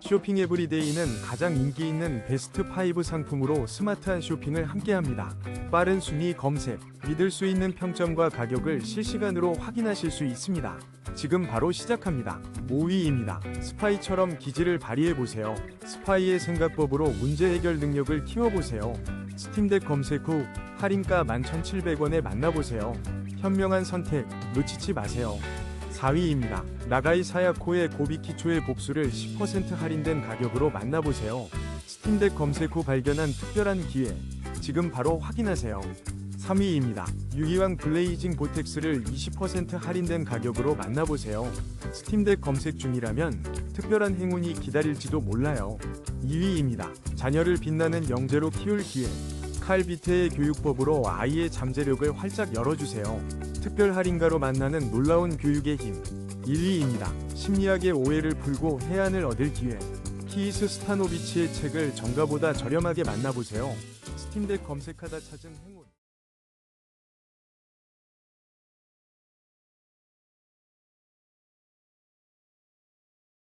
쇼핑 에브리데이는 가장 인기 있는 베스트 5 상품으로 스마트한 쇼핑을 함께합니다. 빠른 순위 검색, 믿을 수 있는 평점과 가격을 실시간으로 확인하실 수 있습니다. 지금 바로 시작합니다. 5위입니다. 스파이처럼 기질을 발휘해보세요. 스파이의 생각법으로 문제 해결 능력을 키워보세요. 스팀덱 검색 후 할인가 11,700원에 만나보세요. 현명한 선택, 놓치지 마세요. 4위입니다. 나가이 사야코의 고비키초의 복수를 10% 할인된 가격으로 만나보세요. 스팀덱 검색 후 발견한 특별한 기회. 지금 바로 확인하세요. 3위입니다. 유기왕 블레이징 보텍스를 20% 할인된 가격으로 만나보세요. 스팀덱 검색 중이라면 특별한 행운이 기다릴지도 몰라요. 2위입니다. 자녀를 빛나는 영재로 키울 기회. 칼비테의 교육법으로 아이의 잠재력을 활짝 열어주세요. 특별 할인가로 만나는 놀라운 교육의 힘. 1위입니다. 심리학의 오해를 풀고 해안을 얻을 기회. 키이스 스타노비치의 책을 정가보다 저렴하게 만나보세요. 스팀덱 검색하다 찾은 행운.